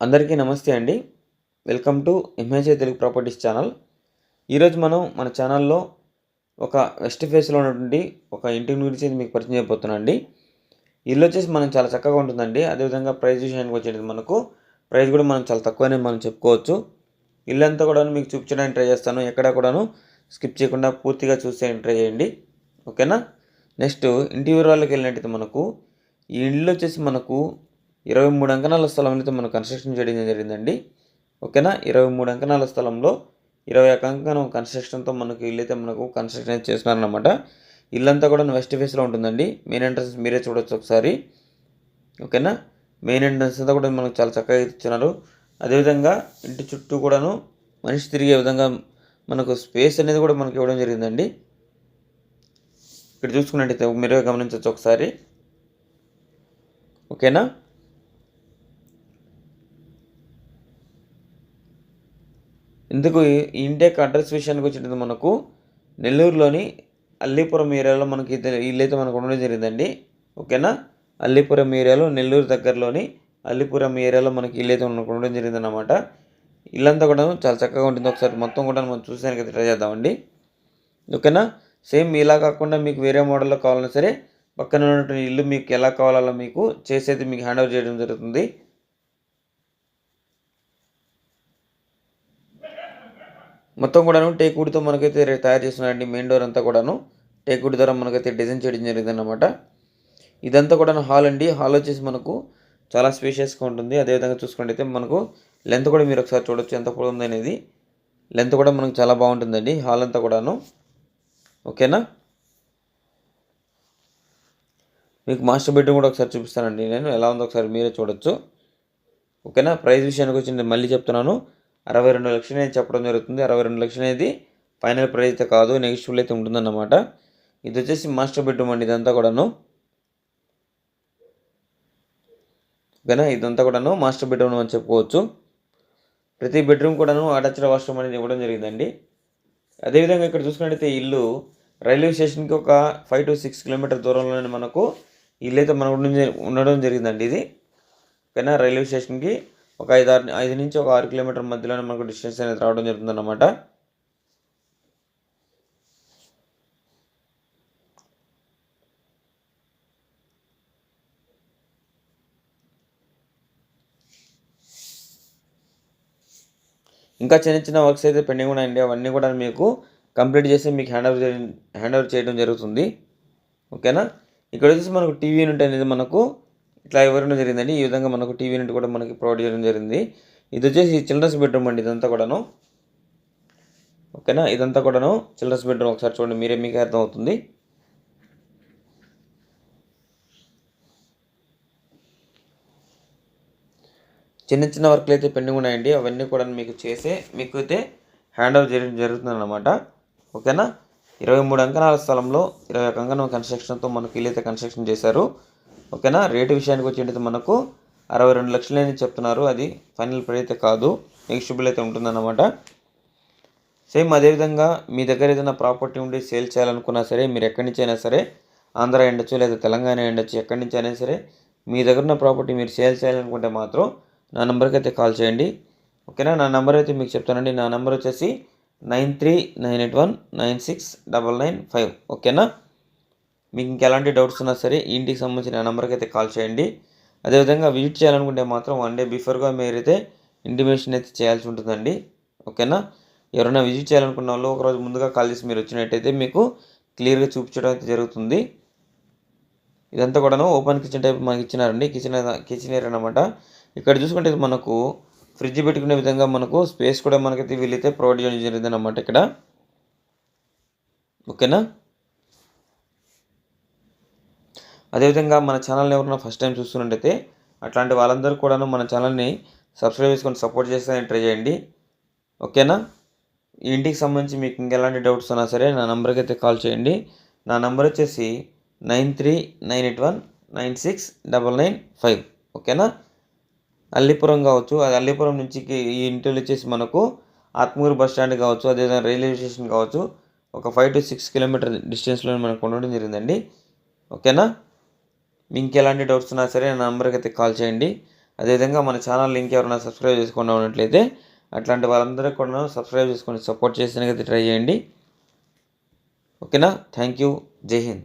అందరికీ నమస్తే అండి. Welcome to MHA Telugu properties channel. ఈరోజు మనం మన ఛానల్లో ఒక వెస్ట్ ఫేస్లో ఉన్నటువంటి ఒక ఇంటి గురించి మీకు పరిచయం చేయబోతున్నాను అండి. ఇల్లు వచ్చేసి మనం చాలా చక్కగా ఉంటుందండి. అదేవిధంగా ప్రైస్ విషయానికి వచ్చేది మనకు. ప్రైస్ కూడా మనం చాలా తక్కువనే మనం చెప్పుకోవచ్చు. ఇల్లు అంతా కూడా మీకు చూపించడానికి ట్రై చేస్తాను. ఎక్కడా కూడాను స్కిప్ చేయకుండా పూర్తిగా చూసే ట్రై చేయండి. ఓకేనా? నెక్స్ట్ ఇంటి వివరాలకు వెళ్ళినట్టయితే మనకు ఈ ఇల్లు వచ్చేసి మనకు ఇరవై మూడు అంకణాల స్థలం అయితే మనం కన్స్ట్రక్షన్ చేయడం జరిగిందండి. ఓకేనా? ఇరవై మూడు అంకణాల స్థలంలో ఇరవై ఒక అంకణం కన్స్ట్రక్షన్తో మనకు ఇల్లు అయితే మనకు కన్స్ట్రక్షన్ అయితే చేస్తున్నారనమాట ఇల్లంతా కూడా వెస్ట్ ఫేస్లో ఉంటుందండి. మెయిన్ ఎంట్రన్స్ మీరే చూడొచ్చు ఒకసారి. ఓకేనా? మెయిన్ ఎంట్రన్స్ అంతా కూడా మనకు చాలా చక్కగా ఇచ్చినారు అదేవిధంగా ఇంటి చుట్టూ కూడాను మనిషి తిరిగే విధంగా మనకు స్పేస్ అనేది కూడా మనకి ఇవ్వడం జరిగిందండి. ఇక్కడ చూసుకున్నట్టయితే మీరే గమనించవచ్చు ఒకసారి. ఓకేనా? ఇందుకు ఇంటెక్ అడ్రస్ విషయానికి వచ్చినది మనకు నెల్లూరులోని అల్లీపురం ఏరియాలో మనకి ఇల్లైతే ఇల్లు అయితే మనకు ఉండడం జరిగిందండి. ఓకేనా? అల్లీపురం ఏరియాలో నెల్లూరు దగ్గరలోని అల్లీపురం ఏరియాలో మనకి ఇల్లు అయితే ఉండడం జరిగిందన్నమాట. ఇల్లంతా కూడా చాలా చక్కగా ఉంటుంది. ఒకసారి మొత్తం కూడా మనం చూసానికి అయితే ట్రై చేద్దామండి. ఓకేనా? సేమ్ ఇలా కాకుండా మీకు వేరే మోడల్లో కావాలన్నా సరే పక్కన ఉన్నటువంటి ఇల్లు మీకు ఎలా కావాలో మీకు చేసేది మీకు హ్యాండ్ ఓవర్ చేయడం జరుగుతుంది. మొత్తం కూడాను టేక్ మనకైతే తయారు చేస్తున్నారండి మెయిన్ డోర్ అంతా కూడాను. టేక్ ద్వారా మనకైతే డిజైన్ చేయడం జరిగింది అనమాట ఇదంతా కూడా హాల్ అండి. హాల్ వచ్చేసి మనకు చాలా స్పేషియస్గా ఉంటుంది. అదేవిధంగా చూసుకుంటే మనకు లెంత్ కూడా మీరు ఒకసారి చూడొచ్చు ఎంత కూడా ఉంది అనేది. లెంత్ కూడా మనకు చాలా బాగుంటుందండి హాల్ అంతా కూడాను. ఓకేనా? మీకు మాస్టర్ బెడ్రూమ్ కూడా ఒకసారి చూపిస్తానండి నేను. ఎలా ఉందో ఒకసారి మీరే చూడొచ్చు. ఓకేనా? ప్రైస్ విషయానికి వచ్చి నేను మళ్ళీ చెప్తున్నాను. అరవై రెండు లక్షలు అనేది చెప్పడం జరుగుతుంది. అరవై రెండు లక్షలు అనేది ఫైనల్ ప్రైస్ అయితే కాదు నెగిటివ్ అయితే ఉంటుందన్నమాట. ఇది వచ్చేసి మాస్టర్ బెడ్రూమ్ అండి ఇదంతా కూడాను. ఓకేనా? ఇదంతా కూడాను మాస్టర్ బెడ్రూమ్ అని చెప్పుకోవచ్చు. ప్రతి బెడ్రూమ్ కూడాను అటాచ్డ్ వాష్రూమ్ అనేది ఇవ్వడం జరిగిందండి. అదేవిధంగా ఇక్కడ చూసుకున్నట్టయితే ఇల్లు రైల్వే స్టేషన్కి ఒక ఫైవ్ టు సిక్స్ కిలోమీటర్ దూరంలోనే మనకు ఇల్లు అయితే మనకు ఉండడం ఉండడం జరిగిందండి ఇది. ఓకేనా? రైల్వే స్టేషన్కి ఒక ఐదు ఆరు ఐదు నుంచి ఒక ఆరు కిలోమీటర్ మధ్యలోనే మనకు డిస్టెన్స్ అనేది రావడం జరుగుతుందన్నమాట. ఇంకా చిన్న చిన్న వర్క్స్ అయితే పెండింగ్ ఉన్నాయండి. అవన్నీ కూడా మీకు కంప్లీట్ చేసి మీకు హ్యాండ్ ఓవర్ హ్యాండ్ ఓవర్ చేయడం జరుగుతుంది. ఓకేనా ఇక్కడ వచ్చేసి మనకు టీవీ యూనిట్ అనేది మనకు ఇట్లా ఇవ్వడం జరిగిందండి. ఈ విధంగా మనకు టీవీ యూనిట్ కూడా మనకి ప్రొవైడ్ చేయడం జరిగింది. ఇది వచ్చేసి చిల్డ్రన్స్ బెడ్రూమ్ అండి ఇదంతా కూడాను. ఓకేనా? ఇదంతా కూడాను చిల్డ్రన్స్ బెడ్రూమ్ ఒకసారి చూడండి. మీరే మీకే అర్థం అవుతుంది చిన్న చిన్న వర్క్లు అయితే పెండింగ్ ఉన్నాయండి. అవన్నీ కూడా మీకు చేసే మీకు అయితే హ్యాండ్ ఓవర్ చేయడం జరుగుతుంది అనమాట ఓకేనా? ఇరవై మూడు అంకణాల స్థలంలో ఇరవై ఒక అంకణం కన్స్ట్రక్షన్తో మనకు ఇల్లు అయితే కన్స్ట్రక్షన్ చేశారు. ఓకేనా? రేటు విషయానికి వచ్చేటైతే మనకు అరవై రెండు లక్షలు అని చెప్తున్నారు. అది ఫైనల్ ప్రైస్ అయితే కాదు. నెగిషియబుల్ అయితే ఉంటుందన్నమాట. సేమ్ అదేవిధంగా మీ దగ్గర ఏదైనా ప్రాపర్టీ ఉండి సేల్ చేయాలనుకున్నా సరే మీరు ఎక్కడి నుంచి అయినా సరే ఆంధ్ర ఎండొచ్చు లేదా తెలంగాణ ఎండొచ్చు ఎక్కడి నుంచి అయినా సరే మీ దగ్గర ఉన్న ప్రాపర్టీ మీరు సేల్ చేయాలనుకుంటే మాత్రం నా నెంబర్కి అయితే కాల్ చేయండి. ఓకేనా? నా నెంబర్ అయితే మీకు చెప్తానండి. నా నెంబర్ వచ్చేసి nine three nine eight one nine six double nine five. ఓకేనా? మీకు ఇంకెలాంటి డౌట్స్ ఉన్నా సరే ఇంటికి సంబంధించిన నెంబర్కి అయితే కాల్ చేయండి. అదేవిధంగా విజిట్ చేయాలనుకుంటే మాత్రం వన్ డే బిఫోర్గా మీరైతే ఇంటిమేషన్ అయితే చేయాల్సి ఉంటుందండి. ఓకేనా? ఎవరైనా విజిట్ చేయాలనుకున్న వాళ్ళు ఒకరోజు ముందుగా కాల్ చేసి మీరు వచ్చినట్టయితే మీకు క్లియర్గా చూపించడం అయితే జరుగుతుంది. ఇదంతా కూడాను ఓపెన్ కిచెన్ టైప్ మనకి ఇచ్చినారండి. కిచెన్ కిచెన్ ఏరియా అనమాట ఇక్కడ చూసుకుంటే మనకు ఫ్రిడ్జ్ పెట్టుకునే విధంగా మనకు స్పేస్ కూడా మనకైతే వీలైతే ప్రొవైడ్ చేయడం జరిగింది అనమాట ఇక్కడ. ఓకేనా? అదేవిధంగా మన ఛానల్ని ఎవరైనా ఫస్ట్ టైం చూస్తున్నట్టయితే అట్లాంటి వాళ్ళందరూ కూడాను మన ఛానల్ని సబ్స్క్రైబ్ చేసుకొని సపోర్ట్ చేస్తానని ట్రై చేయండి. ఓకేనా? ఈ ఇంటికి సంబంధించి మీకు ఇంకెలాంటి డౌట్స్ ఉన్నా సరే నా నెంబర్కి అయితే కాల్ చేయండి. నా నెంబర్ వచ్చేసి nine three nine eight one nine six double nine five. ఓకేనా? అల్లిపురం కావచ్చు అది అల్లిపురం నుంచి ఈ ఇంటిలో వచ్చేసి మనకు ఆత్మూరు బస్ స్టాండ్ కావచ్చు అదేవిధంగా రైల్వే స్టేషన్ కావచ్చు ఒక ఫైవ్ టు సిక్స్ కిలోమీటర్ డిస్టెన్స్లో మనకు ఉండడం జరిగిందండి. ఓకేనా? మీకు ఎలాంటి డౌట్స్ ఉన్నా సరే నా నెంబర్కి అయితే కాల్ చేయండి. అదేవిధంగా మన ఛానల్ లింక్ ఎవరైనా సబ్స్క్రైబ్ చేసుకుండా ఉన్నట్లయితే అట్లాంటి వాళ్ళందరికీ కూడా సబ్స్క్రైబ్ చేసుకొని సపోర్ట్ చేసేందుకు ట్రై చేయండి. ఓకేనా? Thank you. జై హింద్.